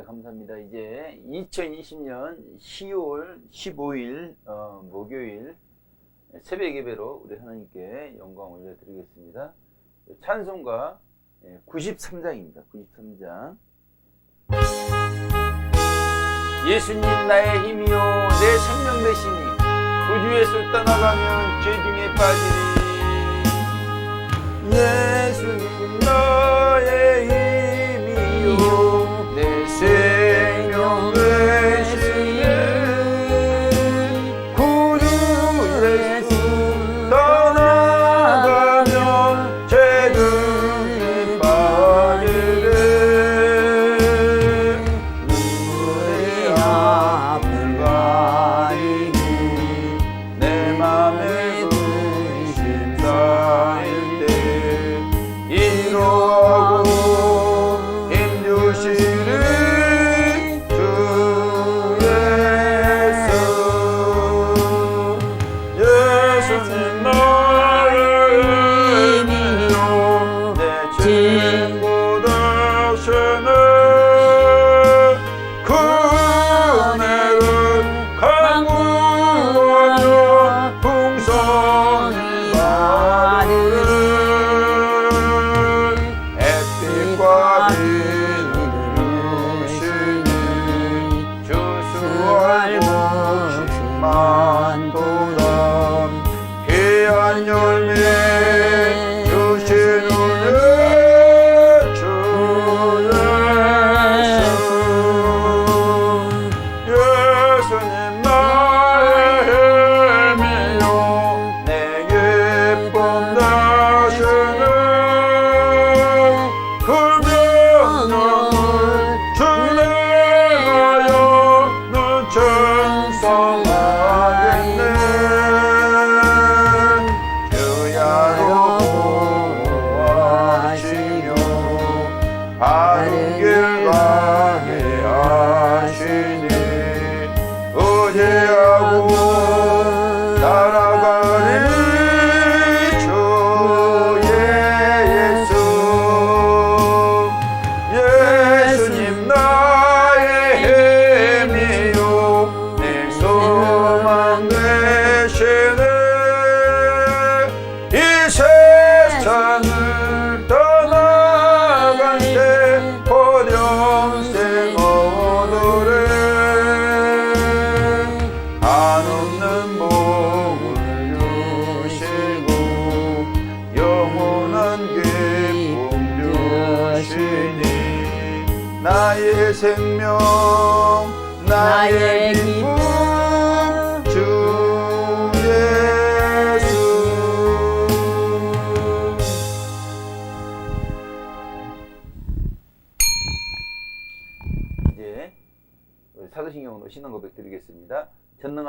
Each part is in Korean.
네, 감사합니다. 이제 2020년 10월 15일 어, 목요일 새벽 예배로 우리 하나님께 영광 올려드리겠습니다. 찬송가 93장입니다. 93장. 예수님 나의 힘이요 내 생명 되시니 구주에서 떠나가면 죄 중에 빠지리 예수님 나의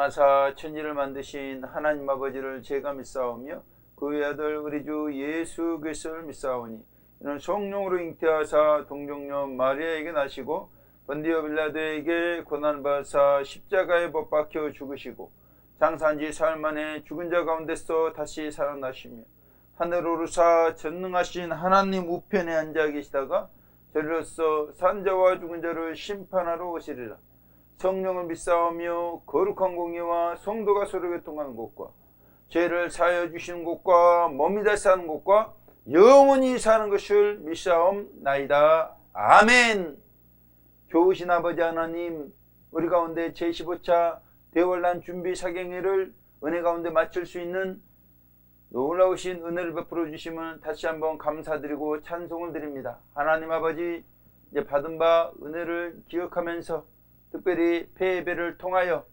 전능하사 천지를 만드신 하나님 아버지를 제가 믿사오며 그의 아들 우리 주 예수 그리스도를 믿사오니 이는 성령으로 잉태하사 동정녀 마리아에게 나시고 번디오 빌라도에게 고난받사 십자가에 못 박혀 죽으시고 장사한 지 사흘 만에 죽은 자 가운데서 다시 살아나시며 하늘 오르사 전능하신 하나님 우편에 앉아 계시다가 저리로서 산자와 죽은 자를 심판하러 오시리라. 성령을 믿사오며 거룩한 공의와 성도가 서로 교통하는 곳과 죄를 사하여 주시는 곳과 머미다 사는 곳과 영원히 사는 것을 믿사옵나이다. 아멘. 좋으신 아버지 하나님, 우리 가운데 제15차 대월난 준비 사경회를 은혜 가운데 마칠 수 있는 놀라우신 은혜를 베풀어 주심을 다시 한번 감사드리고 찬송을 드립니다. 하나님 아버지 이제 받은 바 은혜를 기억하면서 특별히 폐예배를 통하여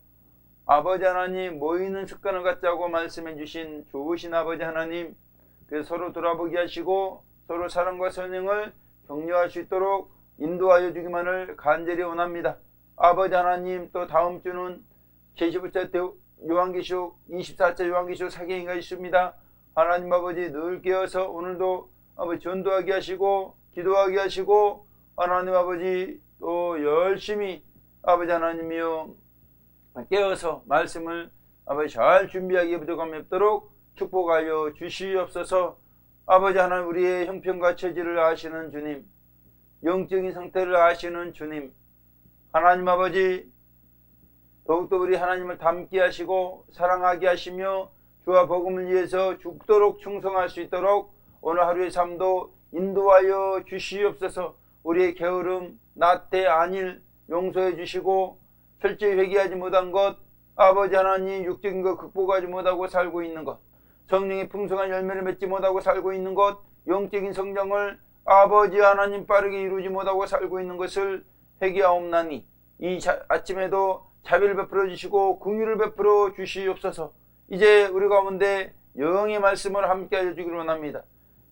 아버지 하나님 모이는 습관을 갖자고 말씀해 주신 좋으신 아버지 하나님 그 서로 돌아보게 하시고 서로 사랑과 선행을 격려할 수 있도록 인도하여 주기만을 간절히 원합니다. 아버지 하나님 또 다음 주는 제15차 요한계시록 24차 요한계시록 사경회가 있습니다. 하나님 아버지 늘 깨어서 오늘도 아버지 전도하게 하시고 기도하게 하시고 하나님 아버지 또 열심히 아버지 하나님이여 깨어서 말씀을 아버지 잘 준비하기에 부족함이 없도록 축복하여 주시옵소서. 아버지 하나님 우리의 형편과 처지를 아시는 주님 영적인 상태를 아시는 주님 하나님 아버지 더욱더 우리 하나님을 닮게 하시고 사랑하게 하시며 주와 복음을 위해서 죽도록 충성할 수 있도록 오늘 하루의 삶도 인도하여 주시옵소서. 우리의 게으름, 나태, 안일 용서해 주시고 철저히 회개하지 못한 것 아버지 하나님 육적인 것 극복하지 못하고 살고 있는 것 성령의 풍성한 열매를 맺지 못하고 살고 있는 것 영적인 성장을 아버지 하나님 빠르게 이루지 못하고 살고 있는 것을 회개하옵나니 이 자- 아침에도 자비를 베풀어 주시고 긍휼을 베풀어 주시옵소서. 이제 우리 가운데 영의 말씀을 함께 하여 주기를 원합니다.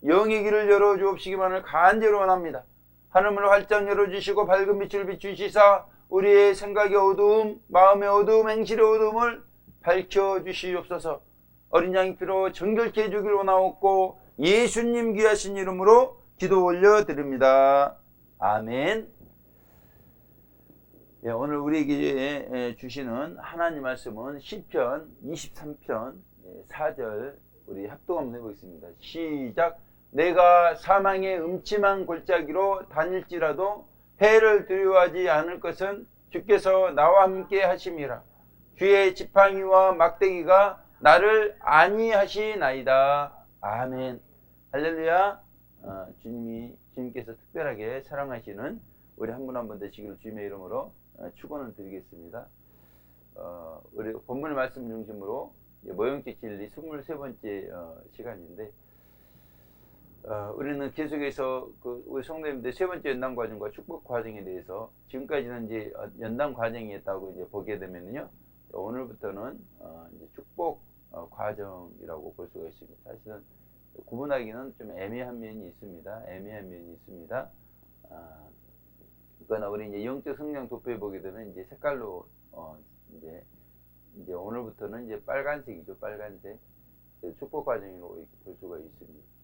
영의 길을 열어 주옵시기만을 간절히 원합니다 하늘을 활짝 열어 주시고 밝은 빛을 비추시사 우리의 생각의 어두움 마음의 어두움 행실의 어두움을 밝혀 주시옵소서 어린 양의 피로 정결케 해주길 원하옵고 예수님 귀하신 이름으로 기도 올려드립니다. 아멘. 예, 오늘 우리에게 예, 주시는 하나님 말씀은 시편 23편 4절 우리 합동 한번 해보겠습니다. 시작. 내가 사망의 음침한 골짜기로 다닐지라도 해를 두려워하지 않을 것은 주께서 나와 함께 하심이라. 주의 지팡이와 막대기가 나를 안위하시나이다. 아멘. 할렐루야. 어, 주님이 주님께서 특별하게 사랑하시는 우리 한 분 한 분 되시기를 주님의 이름으로 어, 축원을 드리겠습니다. 어, 우리 본문의 말씀 중심으로 모형적 진리 23번째 어, 시간인데 어, 우리는 계속해서 그 우리 성도님들 세 번째 연단 과정과 축복 과정에 대해서 지금까지는 이제 어, 연단 과정이었다고 이제 보게 되면요 오늘부터는 어, 이제 축복 어, 과정이라고 볼 수가 있습니다. 사실은 구분하기는 좀 애매한 면이 있습니다. 애매한 면이 있습니다. 아, 그러나 우리 이제 영적 성장 도표에 보게 되면 이제 색깔로 어, 이제 이제 오늘부터는 이제 빨간색이죠, 빨간색 축복 이렇게 볼 수가 있습니다.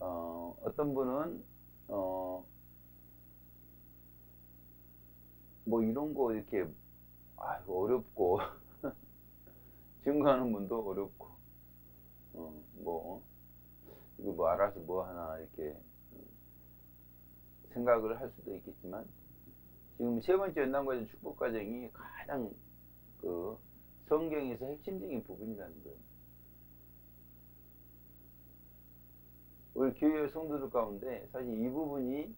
어, 어떤 분은 어, 뭐 이런 거 이렇게 아 어렵고 증거하는 분도 어렵고 어, 뭐 이거 뭐 알아서 뭐 하나 이렇게 음, 생각을 할 수도 있겠지만 지금 세 번째 연단과정 축복 과정이 가장 그 성경에서 핵심적인 부분이라는 거예요. 우리 교회 성도들 가운데 사실 이 부분이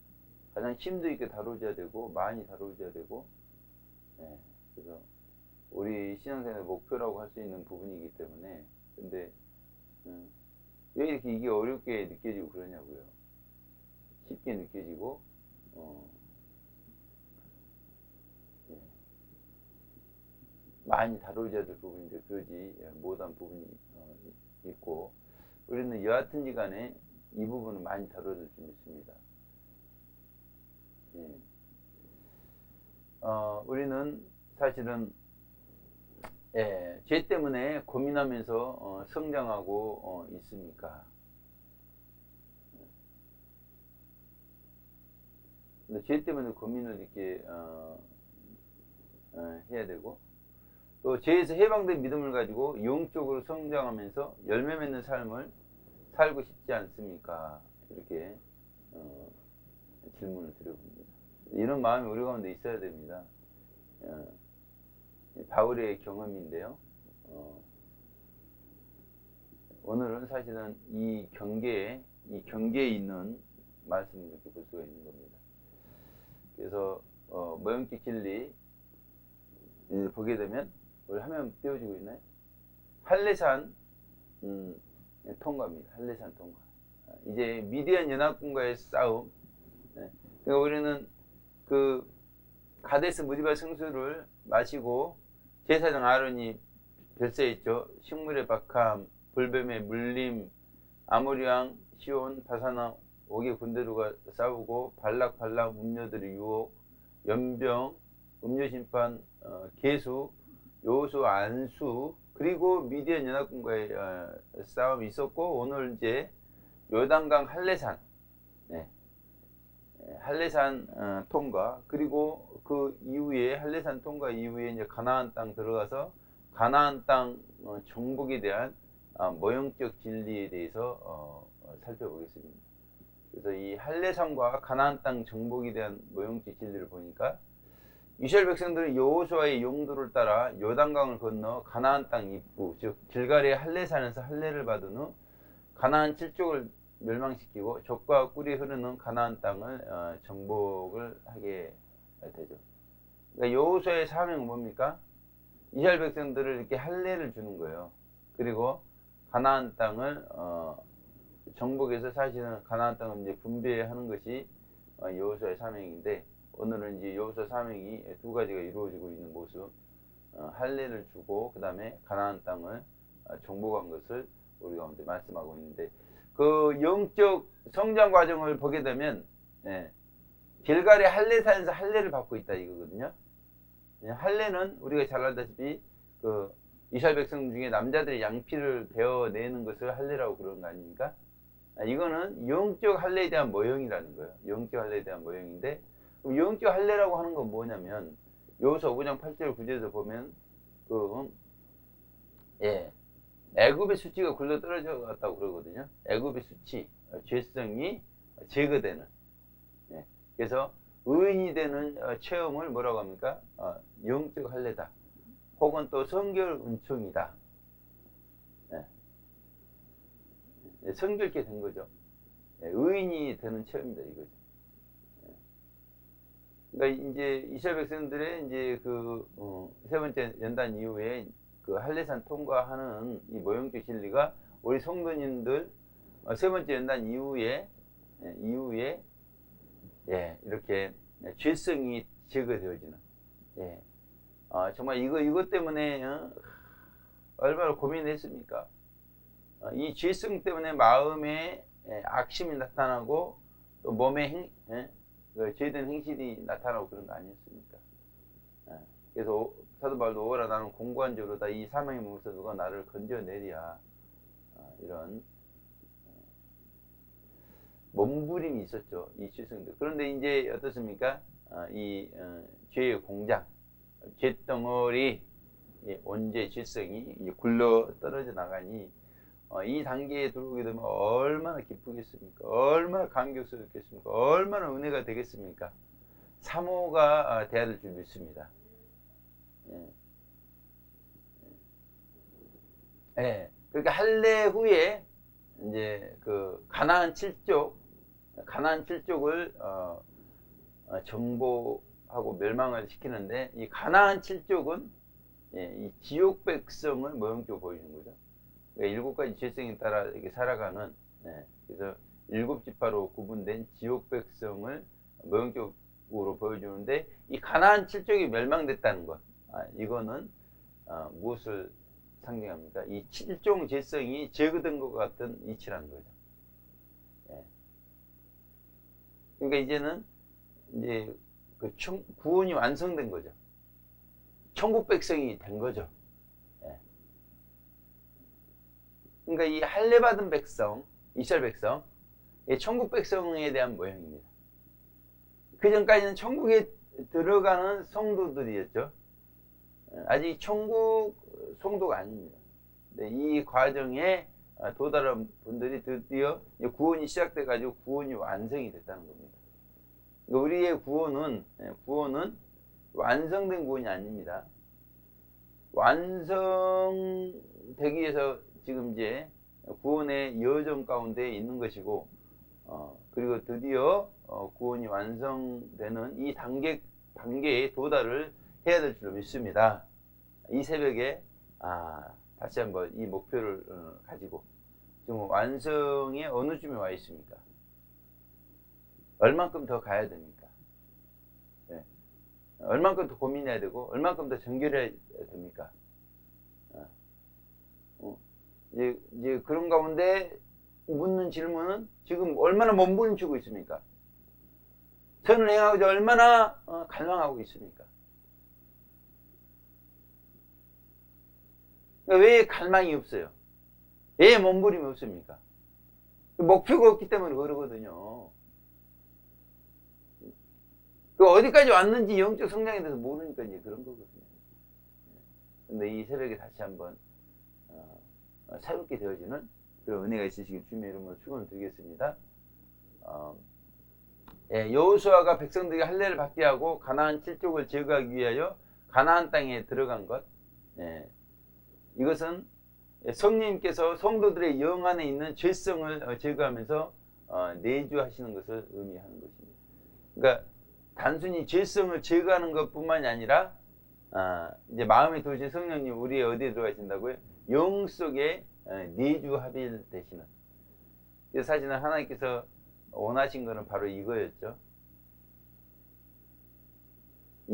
가장 심도 있게 다루어져야 되고 많이 다루어져야 되고 예, 그래서 우리 신앙생활의 목표라고 할 수 있는 부분이기 때문에 근데 음, 왜 이렇게 이게 어렵게 느껴지고 그러냐고요. 쉽게 느껴지고 어, 예. 많이 다뤄져야 될 부분인데 그러지 예, 못한 부분이 어, 이- 있고 우리는 여하튼 지 간에 이 부분은 많이 다뤄질 수 있습니다. 예. 어, 우리는 사실은 예, 죄 때문에 고민하면서 어, 성장하고 어, 있습니까? 근데 죄 때문에 고민을 이렇게 어, 어, 해야 되고 또 죄에서 해방된 믿음을 가지고 영적으로 성장하면서 열매 맺는 삶을 살고 싶지 않습니까? 이렇게 어, 질문을 드려봅니다. 이런 마음이 우리 가운데 있어야 됩니다. 어, 바울의 경험인데요. 어, 오늘은 사실은 이 경계에 이 경계에 있는 말씀을 이렇게 볼 수가 있는 겁니다. 그래서 어, 모형적 진리 예, 보게 되면 우리 화면 띄워지고 있나요? 할례산 음, 예, 통과입니다. 할례산 통과. 아, 이제 미디안 연합군과의 싸움. 네. 그러니까 우리는 그 가데스 무디바 성수를 마시고 제사장 아론이 별세했죠. 식물의 박함, 불뱀의 물림, 아모리왕 시온 바사나 옥의 군대들과 싸우고 발락발락 음녀들의 유혹, 연병, 음료 심판, 어, 개수, 요수, 안수, 그리고 미디안 연합군과의 어, 싸움이 있었고 오늘 이제 요단강 할례산, 네. 예, 할례산 어, 통과 그리고 그 이후에 할례산 통과 이후에 이제 가나안 땅 들어가서 가나안 땅 어, 정복에 대한 아, 모형적 진리에 대해서 어, 어, 살펴보겠습니다. 그래서 이 할례산과 가나안 땅 정복에 대한 모형적 진리를 보니까 이스라엘 백성들은 여호수아의 용도를 따라 요단강을 건너 가나안 땅 입구 즉 길갈의 할례산에서 할례를 받은 후 가나안 칠족을 멸망시키고 족과 꿀이 흐르는 가나안 땅을 어, 정복을 하게 되죠. 그러니까 여호수아의 사명은 뭡니까? 이스라엘 백성들을 이렇게 할례를 주는 거예요. 그리고 가나안 땅을 어, 정복해서 사실은 가나안 땅을 이제 분배하는 것이 어, 여호수아의 사명인데 오늘은 이제 여호수아 사명이 두 가지가 이루어지고 있는 모습. 어, 할례를 주고 그 다음에 가나안 땅을 어, 정복한 것을 우리 가운데 말씀하고 있는데 그 영적 성장 과정을 보게 되면 예, 길갈의 할례산에서 할례를 받고 있다 이거거든요. 예, 할례는 우리가 잘 알다시피 그 이스라엘 백성 중에 남자들이 양피를 베어내는 것을 할례라고 그러는 거 아닙니까? 아, 이거는 영적 할례에 대한 모형이라는 거예요. 영적 할례에 대한 모형인데 그럼 영적 할례라고 하는 건 뭐냐면 여호수아 5장 8절 9절에서 보면 그 음, 예. 애굽의 수치가 굴러 떨어져 갔다고 그러거든요. 애굽의 수치, 어, 죄성이 제거되는. 예. 그래서 의인이 되는 어, 체험을 뭐라고 합니까? 어, 영적 할례다. 혹은 또 성결 은총이다. 예. 예, 성결케 된 거죠. 예, 의인이 되는 체험이다 이거죠. 예. 그러니까 이제 이스라엘 백성들의 이제 그세 번째 연단 이후에 그 할례산 통과하는 이 모형적 진리가 우리 성도님들 어, 세 번째 연단 이후에 예, 이후에 예, 이렇게 죄성이 제거되어지는 예. 아, 정말 이거 이것 때문에 어, 얼마나 고민했습니까? 어, 이 죄성 때문에 마음에 예, 악심이 나타나고 또 몸에 행, 예, 그 죄된 행실이 나타나고 그런 거 아니었습니까? 예, 그래서 사도 바울도 오라 나는 공고한 자로다. 이 사망의 몸에서 누가 나를 건져내랴 어, 이런 어, 몸부림이 있었죠 이 죄성들. 그런데 이제 어떻습니까? 어, 이 어, 죄의 공장 죄덩어리 온죄 죄성이 이제 굴러 떨어져 나가니 어, 이 단계에 들어오게 되면 얼마나 기쁘겠습니까 얼마나 감격스럽겠습니까 얼마나 은혜가 되겠습니까 사모가 어, 돼야 될 줄 믿습니다 예. 예. 그러니까 할례 후에 이제 그 가나안 칠족 가나안 칠족을 어, 어, 정복하고 멸망을 시키는데 이 가나안 칠족은 예, 이 지옥 백성을 모형적으로 보이는 거죠. 그러니까 일곱 가지 죄성에 따라 이렇게 살아가는 예, 그래서 일곱 지파로 구분된 지옥 백성을 모형적으로 보여주는데 이 가나안 칠족이 멸망됐다는 것. 아, 이거는 어, 무엇을 상징합니까? 이 칠종 재성이 제거된 것 같은 이치라는 거죠. 예. 그러니까 이제는 이제 그 청, 구원이 완성된 거죠. 천국 백성이 된 거죠. 예. 그러니까 이 할례 받은 백성, 이스라엘 백성, 이 천국 백성에 대한 모형입니다. 그 전까지는 천국에 들어가는 성도들이었죠. 아직 천국 성도가 아닙니다. 네, 이 과정에 도달한 분들이 드디어 구원이 시작돼 가지고 구원이 완성이 됐다는 겁니다. 그러니까 우리의 구원은 예, 구원은 완성된 구원이 아닙니다. 완성되기 위해서 지금 이제 구원의 여정 가운데 있는 것이고 어, 그리고 드디어 어, 구원이 완성되는 이 단계 단계에 도달을 해야 될줄 믿습니다. 이 새벽에 아, 다시 한번 이 목표를 어, 가지고 지금 완성에 어느 쯤에 와 있습니까? 얼만큼 더 가야 됩니까? 네. 얼만큼 더 고민해야 되고 얼만큼 더 정결해야 됩니까? 어. 어. 이제, 이제 그런 가운데 묻는 질문은 지금 얼마나 몸부림치고 있습니까? 선을 행하고 얼마나 어, 갈망하고 있습니까? 그러니까 왜 갈망이 없어요? 왜 몸부림이 없습니까? 목표가 없기 때문에 그러거든요. 그 어디까지 왔는지 영적 성장에 대해서 모르니까 이제 그런 거거든요. 근데 이 새벽에 다시 한번 어, 새롭게 되어지는 그런 은혜가 있으시길 주님의 이름으로 축원을 드리겠습니다. 어, 예, 여호수아가 백성들에게 할례를 받게 하고 가나안 칠족을 제거하기 위하여 가나안 땅에 들어간 것. 예, 이것은 성령님께서 성도들의 영 안에 있는 죄성을 어, 제거하면서 어, 내주하시는 것을 의미하는 것입니다. 그러니까 단순히 죄성을 제거하는 것뿐만이 아니라 아, 이제 마음에 도우신 성령님 우리 어디에 들어가 계신다고요? 영 속에 어, 내주 합일 되시는. 사실은 하나님께서 원하신 것은 바로 이거였죠.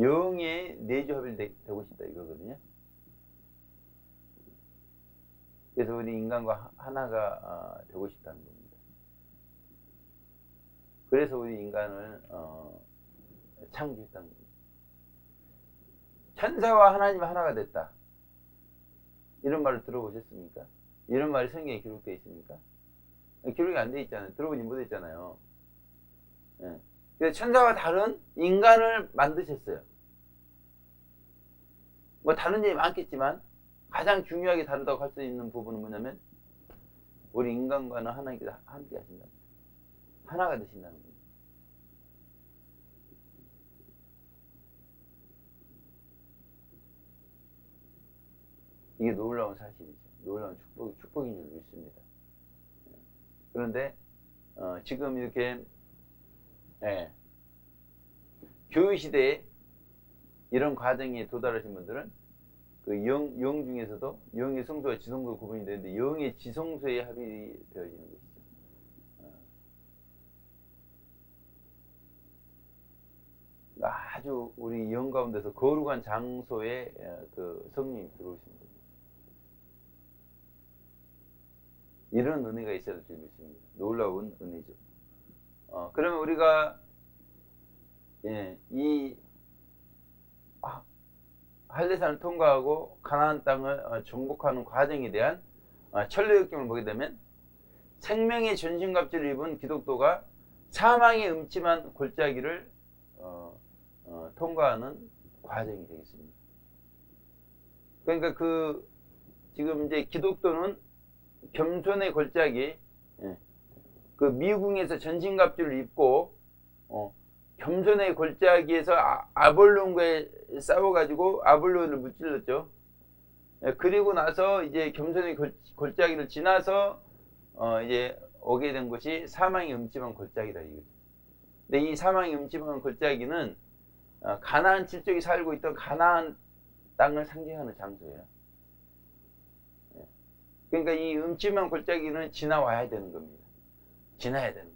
영의 내주 합일 되, 되고 싶다 이거거든요. 그래서 우리 인간과 하- 하나가 어, 되고 싶다는 겁니다. 그래서 우리 인간을 어, 창조했다는 겁니다. 천사와 하나님 하나가 됐다. 이런 말을 들어보셨습니까? 이런 말이 성경에 기록되어 있습니까? 기록이 안 돼 있잖아요. 들어보지 못했잖아요. 예. 천사와 다른 인간을 만드셨어요. 뭐 다른 점이 많겠지만 가장 중요하게 다르다고 할 수 있는 부분은 뭐냐면 우리 인간과는 하나님께서 함께 하신다. 하나가 되신다는 겁니다. 이게 놀라운 사실이죠. 놀라운 축복, 축복인 줄 믿습니다. 그런데 어, 지금 이렇게 예, 교회 시대에 이런 과정에 도달하신 분들은 그 영, 영 중에서도 영의 성소와 지성소 구분이 되는데 영의 지성소에 합의되어지는 것이죠. 어. 아주 우리 영 가운데서 거룩한 장소에 어, 그 성령이 들어오신 겁니다. 이런 은혜가 있어야 될 줄 믿습니다. 놀라운 은혜죠. 어, 그러면 우리가 예, 이 하- 할례산을 통과하고 가나안 땅을 어, 정복하는 과정에 대한 어, 천리역경을 보게 되면 생명의 전신갑주를 입은 기독도가 사망의 음침한 골짜기를 어, 어, 통과하는 과정이 되겠습니다. 그러니까 그 지금 이제 기독도는 겸손의 골짜기, 예, 그 미궁에서 전신갑주를 입고 어, 겸손의 골짜기에서 아, 아볼론과에 싸워가지고 아볼론을 무찔렀죠. 예, 그리고 나서 이제 겸손의 골, 골짜기를 지나서 어, 이제 오게 된 곳이 사망의 음침한 골짜기다 이거죠. 근데 이 사망의 음침한 골짜기는 어, 가나안 칠족이 살고 있던 가나안 땅을 상징하는 장소예요. 예. 그러니까 이 음침한 골짜기는 지나와야 되는 겁니다. 지나야 되는 거예요.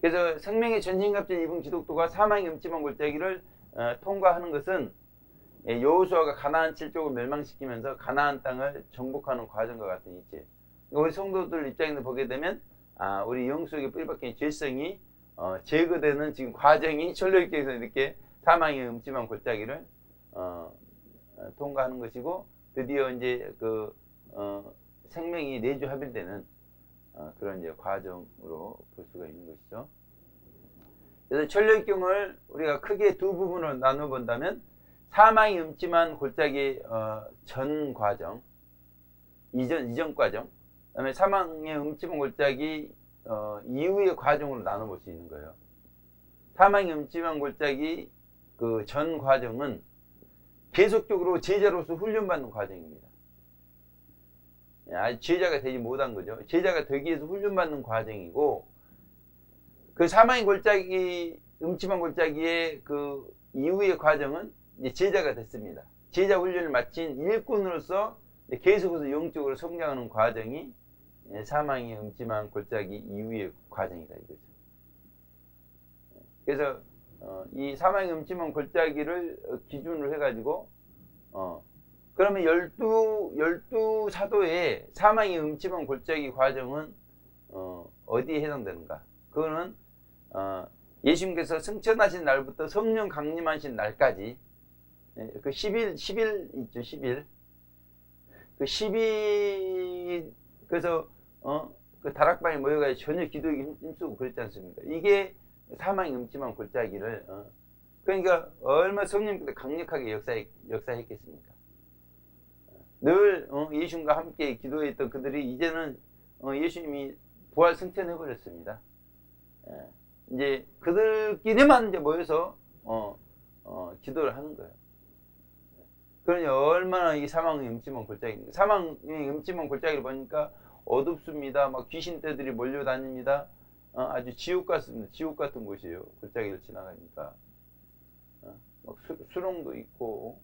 그래서 생명의 전신갑주를 입은 기독도가 사망의 음침한 골짜기를 어, 통과하는 것은 예, 여호수아가 가나안 칠족을 멸망시키면서 가나안 땅을 정복하는 과정과 같은 이치. 그러니까 우리 성도들 입장에서 보게 되면 아, 우리 영 속에 뿌리 박힌 죄성이 어, 제거되는 지금 과정이 철로교에서 이렇게 사망의 음침한 골짜기를 어, 어, 통과하는 것이고 드디어 이제 그 어, 생명이 내주 합일되는 어, 그런 이제 과정으로 볼 수가 있는 것이죠. 그래서 천력경을 우리가 크게 두 부분으로 나눠 본다면 사망이 음침한 골짜기 어, 전 과정, 이전 이전 과정, 그다음에 사망의 음침한 골짜기 어, 이후의 과정으로 나눠 볼 수 있는 거예요. 사망의 음침한 골짜기 그 전 과정은 계속적으로 제자로서 훈련받는 과정입니다. 예, 제자가 되지 못한 거죠. 제자가 되기 위해서 훈련받는 과정이고 그 사망의 골짜기 음침한 골짜기의 그 이후의 과정은 이제 제자가 됐습니다. 제자 훈련을 마친 일꾼으로서 계속해서 영적으로 성장하는 과정이 예, 사망의 음침한 골짜기 이후의 과정이다 이거죠. 그래서 어, 이 사망의 음침한 골짜기를 어, 기준으로 해가지고 어, 그러면 열두 열두 사도의 사망의 음침한 골짜기 과정은 어, 어디에 해당되는가? 그거는 어, 예수님께서 승천하신 날부터 성령 강림하신 날까지 예, 그 10일 10일 있죠 10일 그 10일 그래서 어, 그 다락방에 모여가 전혀 기도에 힘- 힘쓰고 그랬지 않습니까? 이게 사망의 음침한 골짜기를 어, 그러니까 얼마 성령께서 강력하게 역사했, 역사했겠습니까? 늘 어, 예수님과 함께 기도했던 그들이 이제는 어, 예수님이 부활 승천해 버렸습니다. 예. 이제 그들끼리만 이제 모여서 어, 어, 기도를 하는 거예요. 그러니 얼마나 이 사망의 음침한 골짜기입니까? 사망의 음침한 골짜기를 보니까 어둡습니다. 막 귀신떼들이 몰려다닙니다. 어, 아주 지옥 같습니다. 지옥 같은 곳이에요. 골짜기를 지나가니까. 어, 막 수, 수렁도 있고.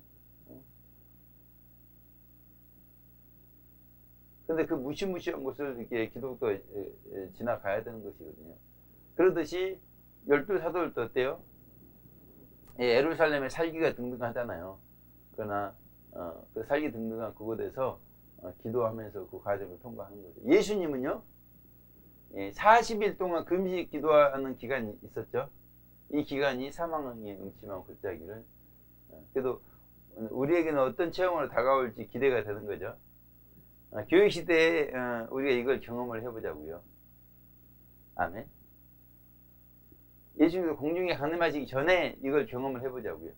근데 그 무시무시한 곳을 이렇게 에, 지나가야 되는 것이거든요. 그러듯이 열두 사도들도 어때요? 예, 에루살렘에 살기가 등등하잖아요. 그러나 어, 그 살기 등등한 그곳에서 어, 기도하면서 그 과정을 통과하는 거죠. 예수님은요, 예, 40일 동안 금식 기도하는 기간이 있었죠. 이 기간이 사망의 음침한 골짜기를 어, 그래도 우리에게는 어떤 체험으로 다가올지 기대가 되는 거죠. 어, 교육 시대에 어, 우리가 이걸 경험을 해보자고요. 아멘. 예수님도 공중에 강림하시기 전에 이걸 경험을 해보자고요.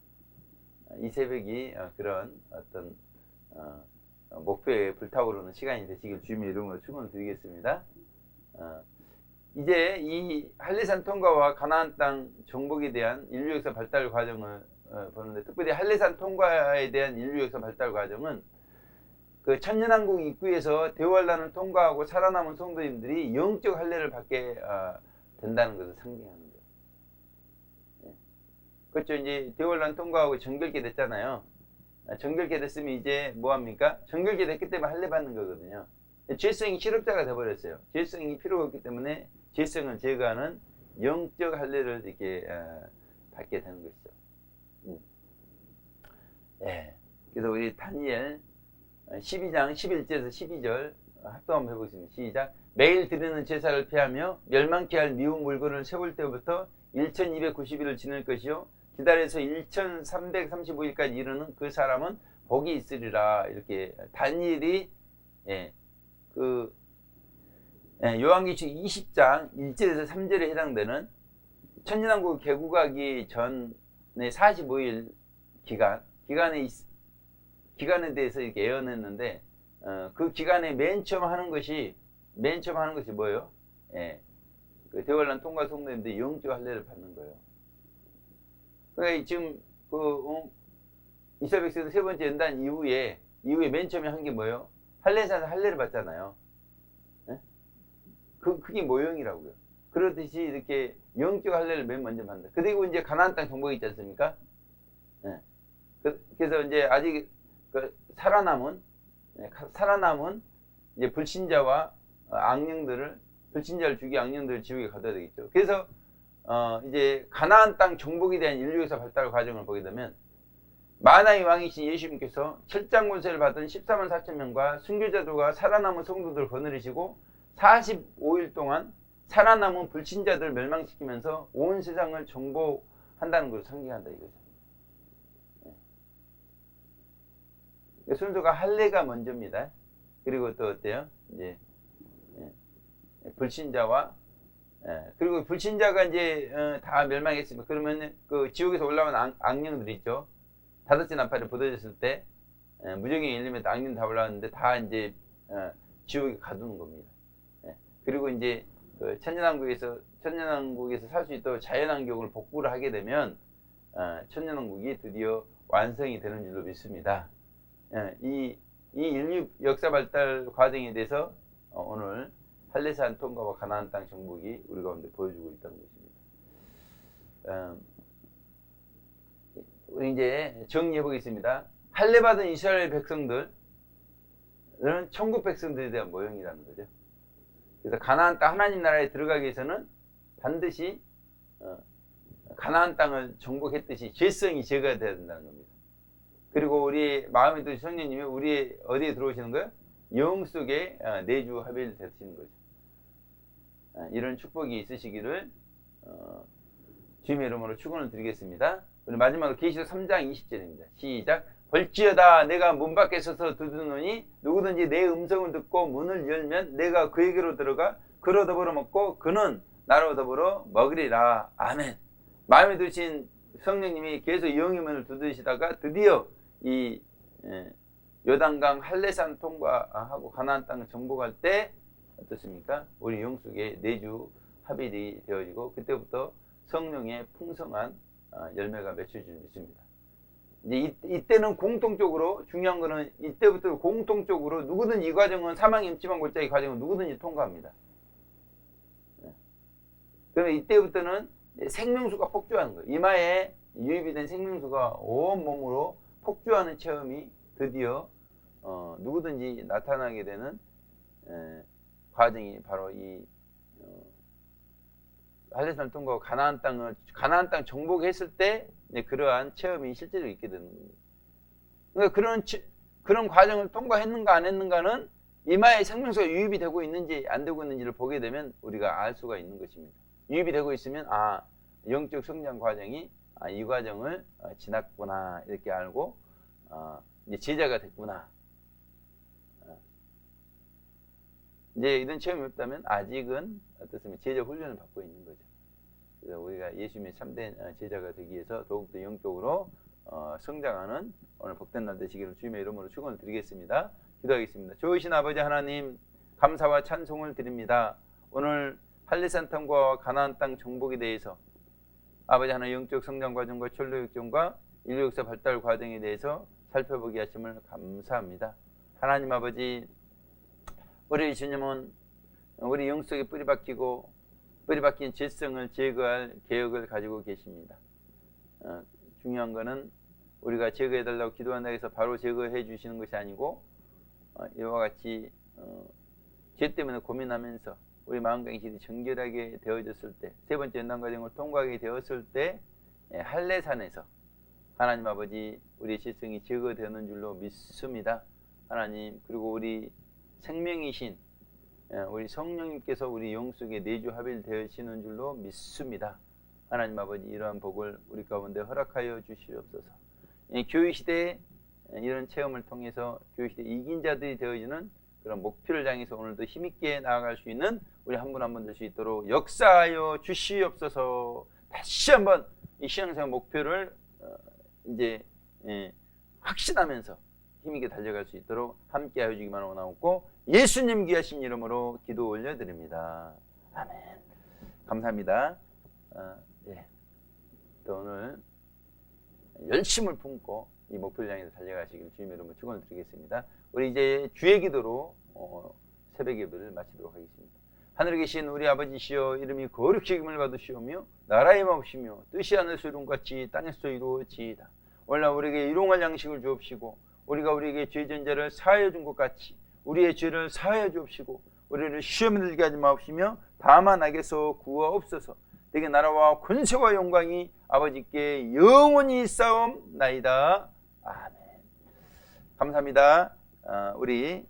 이 새벽이 어, 그런 어떤 어, 어, 목표에 불타오르는 시간이 되시길 주님의 이름으로 축원을 드리겠습니다. 어, 이제 이 할례산 통과와 가나안 땅 정복에 대한 인류 역사 발달 과정을 어, 보는데 특별히 할례산 통과에 대한 인류 역사 발달 과정은 그 천년왕국 입구에서 대환란을 통과하고 살아남은 성도님들이 영적 할례를 받게 어, 된다는 것을 상징하는 거예요. 예. 그렇죠. 이제 대환란 통과하고 정결케 됐잖아요. 아, 정결케 됐으면 이제 뭐 합니까? 정결케 됐기 때문에 할례 받는 거거든요. 죄성이 실업자가 돼버렸어요. 죄성이 필요가 없기 때문에 죄성을 제거하는 영적 할례를 이렇게 어, 받게 되는 것이죠. 음. 예. 그래서 우리 다니엘 12장 11절에서 12절 합동 한번 해보겠습니다. 시작. 매일 드리는 제사를 피하며 멸망케 할 미운 물건을 세울 때부터 1290일을 지낼 것이요. 기다려서 1335일까지 이르는 그 사람은 복이 있으리라. 이렇게 다니엘이 예, 그 예, 요한기축 20장 1절에서 3절에 해당되는 천년왕국 개국하기 전에 45일 기간 기간에 있- 기간에 대해서 이렇게 예언했는데 어, 그 기간에 맨 처음 하는 것이 맨 처음 하는 것이 뭐예요? 예, 그 대환란 통과 성도님들이 영적 할례를 받는 거예요. 그러니까 지금 그 어, 이스라엘 백성들 세 번째 연단 이후에 이후에 맨 처음에 한 게 뭐예요? 할례사에서 할례를 받잖아요. 예? 그 그게 모형이라고요. 그렇듯이 이렇게 영적 할례를 맨 먼저 받는다. 그리고 이제 가나안 땅 정복이 있지 않습니까? 예. 그, 래서 이제 아직 그 살아남은 예, 가- 살아남은 이제 불신자와 어, 악령들을 불신자를 죽이 악령들을 지옥에 가둬야 되겠죠. 그래서 어 이제 가나안 땅 정복에 대한 인류에서 발달 과정을 보게 되면 마나의 왕이신 예수님께서 철장 권세를 받은 14만 4천 명과 순교자들과 살아남은 성도들을 거느리시고 45일 동안 살아남은 불신자들을 멸망시키면서 온 세상을 정복한다는 것을 상징한다 이거죠. 순서가 할례가 먼저입니다. 그리고 또 어때요? 이제 예. 불신자와 예. 그리고 불신자가 이제 어, 다 멸망했으면 그러면 그 지옥에서 올라온 악, 악령들 있죠. 다섯째 나팔이 부서졌을 때 예, 무적의 일리면 악령 다 올라왔는데 다 이제 어, 지옥에 가두는 겁니다. 예. 그리고 이제 그 천년왕국에서 천년왕국에서 살 수 있도록 자연환경을 복구를 하게 되면 어, 천년왕국이 드디어 완성이 되는 줄로 믿습니다. 예, 이, 이 인류 역사 발달 과정에 대해서 어, 오늘 할례산 통과와 가나안 땅 정복이 우리 가운데 보여주고 있다는 것입니다. 음, 우리 이제 정리해 보겠습니다. 할례 받은 이스라엘 백성들은 천국 백성들에 대한 모형이라는 거죠. 그래서 가나안 땅 하나님 나라에 들어가기 위해서는 반드시 어, 가나안 땅을 정복했듯이 죄성이 제거가 돼야 된다는 겁니다. 그리고 우리 마음에 드신 성령님이 우리 어디에 들어오시는 거예요? 영 속에 어, 내주 합일 되시는 거죠. 어, 이런 축복이 있으시기를 어, 주님의 이름으로 축원을 드리겠습니다. 우리 마지막으로 계시록 3장 20절입니다. 시작. 벌지어다 내가 문 밖에 서서 두드노니 누구든지 내 음성을 듣고 문을 열면 내가 그에게로 들어가 그로 더불어 먹고 그는 나로 더불어 먹으리라. 아멘. 마음에 드신 성령님이 계속 영의 문을 두드리시다가 드디어 이 예, 요단강 할례산 통과하고 가나안 땅을 정복할 때 어떻습니까? 우리 영 속에 내주 합일이 되어지고 그때부터 성령의 풍성한 어, 열매가 맺혀질 줄 믿습니다. 이제 이, 이때는 공통적으로 중요한 거는 이때부터 공통적으로 누구든 이 과정은 사망 임치만 골짜기 과정은 누구든지 통과합니다. 예. 그러면 이때부터는 생명수가 폭주하는 거예요. 이마에 유입이 된 생명수가 온 몸으로 폭주하는 체험이 드디어 어, 누구든지 나타나게 되는 에, 과정이 바로 이 어, 할례산을 통과하고 가나안 땅을 가나안 땅 정복했을 때 이제 그러한 체험이 실제로 있게 되는. 그러니까 그런 치- 그런 과정을 통과했는가 안 했는가는 이마에 생명수가 유입이 되고 있는지 안 되고 있는지를 보게 되면 우리가 알 수가 있는 것입니다. 유입이 되고 있으면 아 영적 성장 과정이 아, 이 과정을 어, 지났구나 이렇게 알고 어, 이제 제자가 됐구나. 어. 이제 이런 체험이 없다면 아직은 어떻습니까? 제자 훈련을 받고 있는 거죠. 그래서 우리가 예수님의 참된 어, 제자가 되기 위해서 더욱더 영적으로 어, 성장하는 오늘 복된 날 되시기를 주님의 이름으로 축원을 드리겠습니다. 기도하겠습니다. 좋으신 아버지 하나님 감사와 찬송을 드립니다. 오늘 땅과 가나안 땅 정복에 대해서 아버지 하나 영적 성장 과정과 철로 역정과 인류 역사 발달 과정에 대해서 살펴보게 하심을 감사합니다. 하나님 아버지 우리 주님은 우리 영 속에 뿌리 박히고 뿌리 박힌 질성을 제거할 계획을 가지고 계십니다. 어, 중요한 것은 우리가 제거해 달라고 기도한다고 해서 바로 제거해 주시는 것이 아니고 어, 이와 같이 어, 죄 때문에 고민하면서 우리 마음 강실이 정결하게 되어졌을 때 세 번째 연단 과정을 통과하게 되었을 때 예, 할례산에서 하나님 아버지 우리 실성이 제거되는 줄로 믿습니다. 하나님 그리고 우리 생명이신 예, 우리 성령님께서 우리 영 속에 내주 합일되시는 줄로 믿습니다. 하나님 아버지 이러한 복을 우리 가운데 허락하여 주시옵소서. 이 교회 시대에 이런 체험을 통해서 교회 시대 이긴 자들이 되어지는 그런 목표를 향해서 오늘도 힘있게 나아갈 수 있는 우리 한 분 한 분 될 수 있도록 역사하여 주시옵소서. 다시 한번 이 신앙생활 목표를 어, 이제 예, 확신하면서 힘있게 달려갈 수 있도록 함께하여 주기만 원하옵고 예수님 귀하신 이름으로 기도 올려드립니다. 아멘. 감사합니다. 어, 예. 또 오늘 열심을 품고 이 목표를 향해서 달려가시길 주님의 이름으로 축원을 드리겠습니다. 우리 이제 주의 기도로 어, 새벽 예배를 마치도록 하겠습니다. 하늘에 계신 우리 아버지시여 이름이 거룩히 여김을 받으시오며 나라의 마옵시며 뜻이 하늘에서 이룬 같이 땅에서 이루어지이다. 오늘날 우리에게 일용할 양식을 주옵시고 우리가 우리에게 죄전 자를 사하여 준 것 같이 우리의 죄를 사하여 주옵시고 우리를 시험에 들게 하지 마옵시며 다만 악에서 구하옵소서 내게 나라와 권세와 영광이 아버지께 영원히 싸움 나이다. 아멘. 감사합니다. 어, 우리